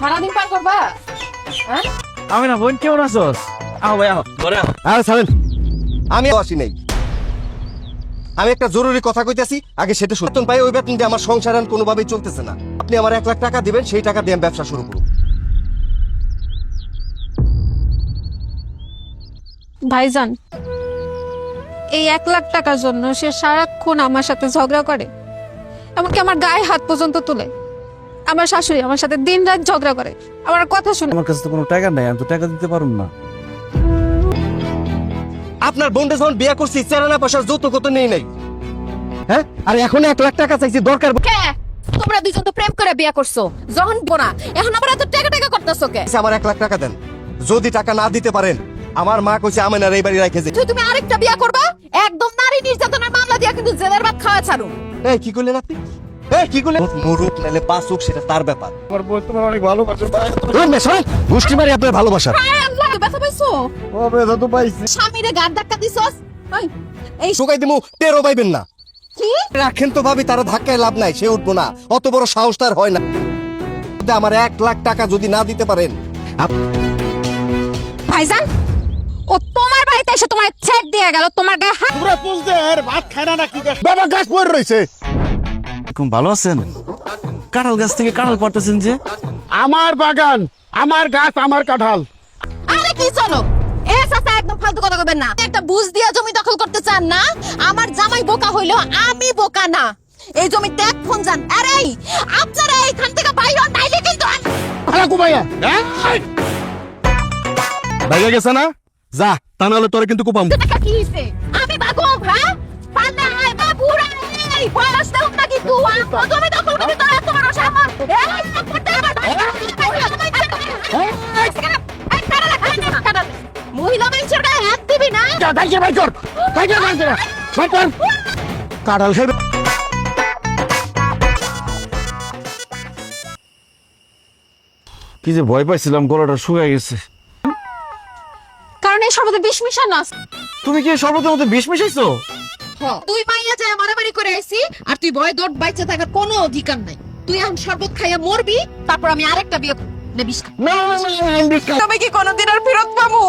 সারাদিন পার করবা? হ্যাঁ? আমি না বোন কেমন আছোস? আহ ভাই আহ। ঘরে আহ আর ছাড়েন আমি আসি নাই। আমি একটা জরুরি কথা কইতেছি আগে সেটা সত্যন পাই ওই বেতন দিয়ে আমার সংসার আর কোনোভাবেই চলতেছে না। আপনি আমার এক লাখ টাকা দিবেন সেই টাকা দিয়ে আমি ব্যবসা শুরু করব। ভাইজান এই এক লাখ টাকার জন্য সে সারাক্ষণ আমার সাথে ঝগড়া করে এমনকি আমার গায়ে হাত পর্যন্ত তুলে। আমার শাশুড়ি আমার সাথে দিন রাত ঝগড়া করে। আমার কথা শুনে আমার কাছে তো কোনো টাকা নাই আমি তো টাকা দিতে পারুম না। আপনার বোনটা যখন বিয়ে করছি চেরানা পয়সার যৌতুক তো নেই নাই। হ্যাঁ? আর এখন এক লাখ টাকা চাইছি দরকার কে? তোমরা দুজন তো প্রেম করে বিয়ে করছ। যখন বোনা এখন আবার এত টাকা টাকা করতেছো কে? আমার এক লাখ টাকা দেন। যদি টাকা না দিতে পারেন আমার মা কইছে আমি না এই বাড়ি রাখে যে তুই তুমি আরেকটা বিয়ে করবা? একদম নারী নির্যাতনের মামলা দিয়া কিন্তু জেলের ভাত খাওয়া ছাড়ু। এই কি করলেন আপনি? এই কি করলেন মুরুক নালে পাঁচুক সেটা তার ব্যাপার। আমার বোন তোমার অনেক ভালোবাসে। গোষ্ঠী মারি আপনার ভালোবাসা আল্লাহ ব্যথা পাইছো? ও বেদা তো পাইছি। স্বামীরে গার ধাক্কা দিছস? এই শুকাই দিমু টেরও পাইবেন না। রাখেন তো ভাবি তারা ধাক্কায় লাভ নাই সে উঠবো না। অত বড় সাহস তার হয় না। আমার এক লাখ টাকা যদি না দিতে পারেন ভাইজান ও তোমার বাড়িতে এসে তোমার চেক দিয়ে গেল তোমার গায়ে হাত বুঝতে আর ভাত খায় না নাকি? বাবা গাছ পড়ে রয়েছে। এখন ভালো আছেন? কাঁঠাল গাছ থেকে কাঁঠাল পারতেছেন যে? আমার বাগান আমার গাছ আমার কাঁঠাল। আরে কি চলো? এ চাচা একদম ফালতু কথা কইবেন না। একটা বুঝ দিয়া জমি দখল করতে চান না আমার জামাই বোকা হইল আমি বোকা না। এই জমি ত্যাগ ফোন যান আরে আপনারা এইখান থেকে বাইরে নাইলে কিন্তু হ্যাঁ? গেছে না? যা তা নাহলে তোরে কিন্তু কুপাম। টাকা কি হইছে? আমি বাগো হ্যাঁ? পান্না আয় বড় এই মহিলা মানুষের গায়ে হাত দিবি না? কি যে ভয় পাইছিলাম গলাটা শুকাই গেছে। কারণ এই সর্বদা বিষ মিশানো আছে। তুমি কি সর্বতের মধ্যে বিষ মিশাইছো? তুই মাইয়া যায় মারামারি করে আইছি আর তুই ভয় দৌড় বাইচে থাকার কোনো অধিকার নাই। তুই এখন শরবত খাইয়া মরবি তারপর আমি আরেকটা বিয়ে নেবিস না না না, না আমি। কি কোনোদিন আর ফেরত পাবো?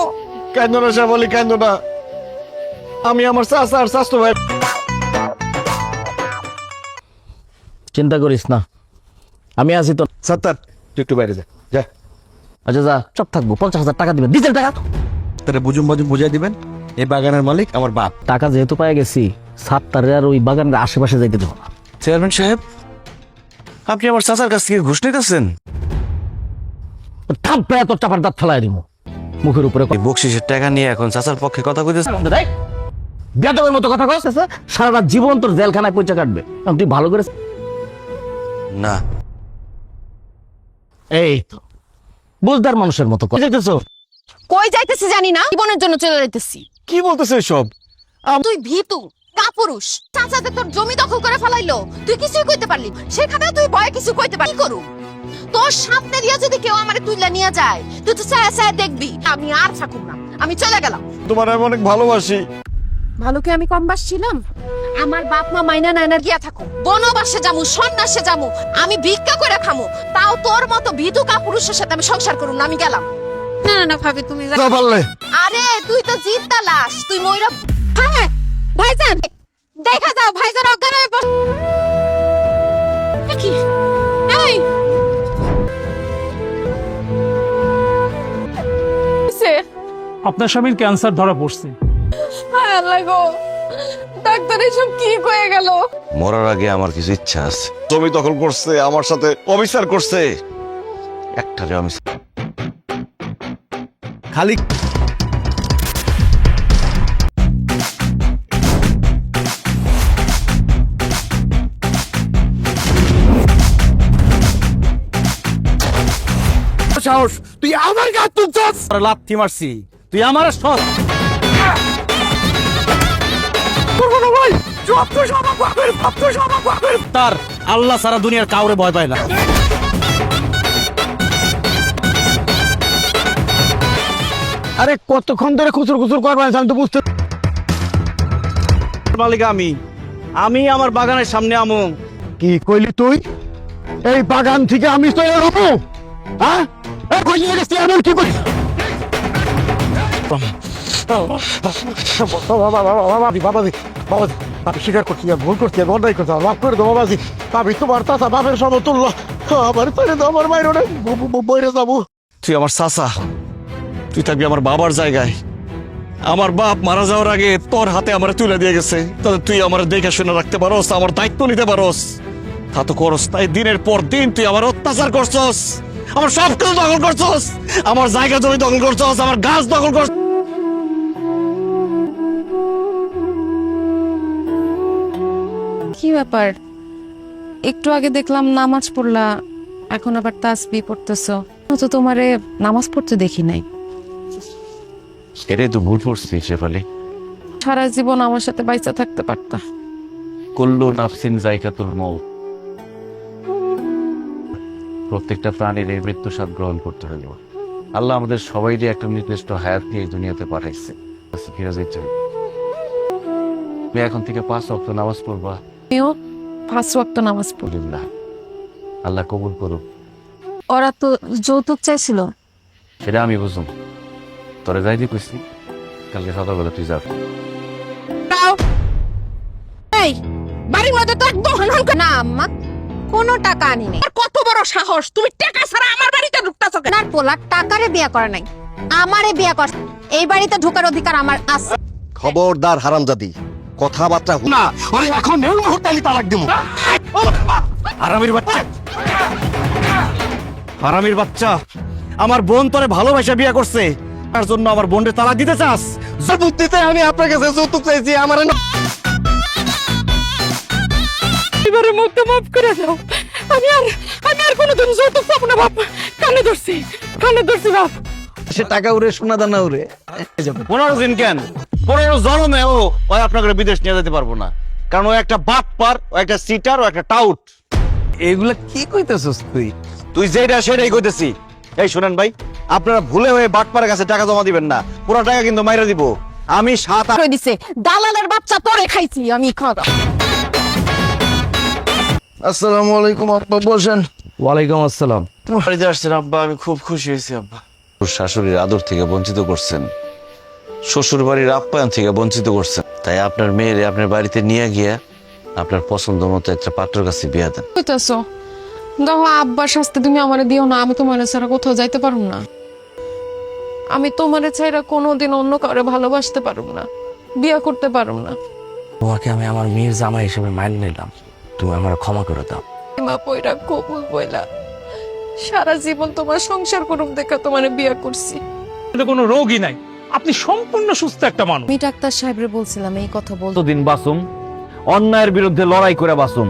কেন না শ্যামলি কেন না আমি আমার চাচা আর চাচতো ভাই চিন্তা করিস না। আমি আছি তো সত্তর তুই একটু বাইরে যা যা। আচ্ছা যা চপ থাকব পঞ্চাশ হাজার টাকা দিবেন ডিজেল টাকা। তাহলে বুঝুম বুঝুম বুঝাই দিবেন? এই বাগানের মালিক আমার বাপ। টাকা যেহেতু পাই গেছি সাততার আর ওই বাগানের আশেপাশে যাইতে দেবো না। চেয়ারম্যান সাহেব আপনি আমার চাচার কাছ থেকে ঘুষ নিতেছেন? থাপ্পে এত চাপার দাঁত ফেলাই দিব মুখের উপরে বকশিসের টাকা নিয়ে এখন চাচার পক্ষে কথা কইতেছেন বেদবের মতো কথা কস সারা রাত জীবন তোর জেলখানায় পয়সা কাটবে। এখন তুই ভালো করে না। এই তো বুঝদার মানুষের মতো কথা যাইতেছো কই যাইতেছি জানি না? জীবনের জন্য চলে যাইতেছি। কি বলতেছে সব তুই ভীতু কাপুরুষ। চাচাতে তোর জমি দখল করে ফেলাইলো। তুই কিছুই কইতে পারলি সেখানে তুই ভয়ে কিছু কইতে পারলি করু? তোর সামনে দিয়া যদি কেউ আমারে তুইলা নিয়ে যায় তুই তো চায় চায় দেখবি। আমি আর থাকুম না। আমি চলে গেলাম। তোমার আমি অনেক ভালোবাসি। ভালোকে আমি কম বাসছিলাম? আমার বাপ মা মাইনা নায়না গিয়া থাকো বনবাসে যামু সন্ন্যাসে যামু। আমি ভিক্ষা করে খামু। তাও তোর মতো ভীতু কাপুরুষের সাথে আমি সংসার করুম না। আমি গেলাম। না না না ভাবি তুমি যা- পারলে। আরে তুই তো লাশ তুই ময়রা হ্যাঁ ভাইজান দেখা যাও ভাইজান অজ্ঞান হয়ে পড় কি? এই! সে আপনার স্বামীর ক্যান্সার ধরা পড়ছে। হায় আল্লাহ গো ডাক্তার এসব কি কয়ে গেল? মরার আগে আমার কিছু ইচ্ছা আছে। জমি দখল করছে আমার সাথে অবিচার করছে। একটারে আমি খালি সাহস তুই আমার গাছ তুলছস? লাথি মারছি তুই আমার সৎ তার আল্লাহ সারা দুনিয়ার কাউরে ভয় পায় না। আরে কতক্ষণ ধরে খুচুর খুচুর করবেন আমি তো বুঝতে মালিক আমি। আমি আমার বাগানের সামনে আমু। কি কইলি তুই? এই বাগান থেকে আমি তো এরকম হ্যাঁ? কি বাবাজি আমি স্বীকার করছি ভুল করছি আমি অন্যায় করছি আমার মাফ করে দেবো বাবাজি। আমি তোমার চাচা বাপের সমতুল্য। আমার ছেড়ে দাও আমার মায়ের বইরে যাব। তুই আমার চাচা। তুই থাকবি আমার বাবার জায়গায়। আমার বাপ মারা যাওয়ার আগে তোর হাতে আমার তুলে দিয়ে গেছে। তাহলে তুই আমার দেখে শুনে রাখতে পারোস, আমার দায়িত্ব নিতে পারোস। তা তো করস, তাই দিনের পর দিন তুই আমার অত্যাচার করছস। আমার সব কিছু দখল করছস। আমার জায়গা জমি দখল করছস, আমার গাছ দখল করছ কি ব্যাপার? একটু আগে দেখলাম নামাজ পড়লা, এখন আবার তাসবি পড়তেছো। তো তোমারে নামাজ পড়তে দেখি নাই। এটাই তো ভুল করছিস শেফালি সারা জীবন আমার সাথে বাইচা থাকতে পারতা। কুল্লু নাফসিন জায়গাতুল মৌত প্রত্যেকটা প্রাণীর এই মৃত্যু স্বাদ গ্রহণ করতে হইল। আল্লাহ আমাদের সবাইরই একটা নির্দিষ্ট হায়াত দিয়ে এই দুনিয়াতে পাঠাইছে। ফিরে যেতে হবে। তুমি এখন থেকে পাঁচ অক্ট নামাজ পড়বা। আমিও পাঁচ ওয়াক্ত নামাজ পড়ি আলহামদুলিল্লাহ। আল্লাহ কবুল করুক। ওরা তো যৌতুক চাইছিল। সেটা আমি বুঝুম। তোরে যাইতে কইছি কালকে সকালবেলা তুই যাবি এই বাড়ির মধ্যে তো একদম হনহন করে- না আম্মা কোনো টাকা আনি নাই। আর কত বড় সাহস তুমি টাকা ছাড়া আমার বাড়িতে ঢুকতেছো কেন? আপনার পোলা টাকারে বিয়া করে নাই। আমারে বিয়া কর এই বাড়িতে ঢোকার অধিকার আমার আছে। খবরদার হারামজাদি কথাবার্তা না ওরে এখন এই মুহূর্তে আমি তালাক দিব হারামির বাচ্চা। হারামির বাচ্চা আমার বোন তোরে ভালোবাসা বিয়া করছে। তার জন্য আমার বোনরে তালাক দিতে চাস? বুদ্ধিতে আমি আপনার কাছে যৌতুক চাইছি আমার এবারে মুখটা মাফ করে দাও। আমি আর আমি আর কোনোদিন যৌতুক পাবো না বাপ। কানে ধরছি কানে ধরছি বাপ। সে টাকা উড়ে সোনা দানা উড়ে। পনেরো দিন কেন? পনেরো জন্মে ও ওই আপনাকে বিদেশ নিয়ে যেতে পারব না। কারণ ও একটা বাপ পার ও একটা সিটার ও একটা টাউট। এগুলা কি কইতেছস তুই? তুই যেটা সেটাই কইতেছি। এই শুনেন ভাই আপনারা ভুলে হয়ে বাটপাড়ের কাছে টাকা জমা দিবেন না। পুরো টাকা কিন্তু মাইরা দিব। আমি সাত আট দিছে দালালের বাচ্চা তোরে খাইছি আমি খাওয়া আসসালামু আলাইকুম আব্বা বসেন। ওয়ালাইকুম আসসালাম। বাড়িতে আসছেন আব্বা আমি খুব খুশি হয়েছি আব্বা। শাশুড়ির আদর থেকে বঞ্চিত করছেন। শ্বশুর বাড়ির আপ্যায়ন থেকে বঞ্চিত করছেন। তাই আপনার মেয়েরে আপনার বাড়িতে নিয়ে গিয়ে আপনার পছন্দ মতো একটা পাত্রের কাছে বিয়ে দেন। কইতাছো? দেখো আব্বার শাস্তি তুমি আমারে দিও না আমি তোমার ছাড়া কোথাও যাইতে পারুম না। আমি তোমার ছাড়া কোনোদিন অন্য কাউরে ভালোবাসতে পারুম না বিয়া করতে পারুম না। তোমাকে আমি আমার মেয়ের জামাই হিসেবে মাইন নিলাম। তুমি আমার ক্ষমা করে দাও। মা পয়রা কবুল বইলা সারা জীবন তোমার সংসার করুম দেখা তোমারে বিয়া করছি। এটা কোনো রোগই নাই। আপনি সম্পূর্ণ সুস্থ একটা মানুষ। আমি ডাক্তার সাহেবরে বলছিলাম এই কথা বল। দিন বাসুম? অন্যায়ের বিরুদ্ধে লড়াই করে বাসুম।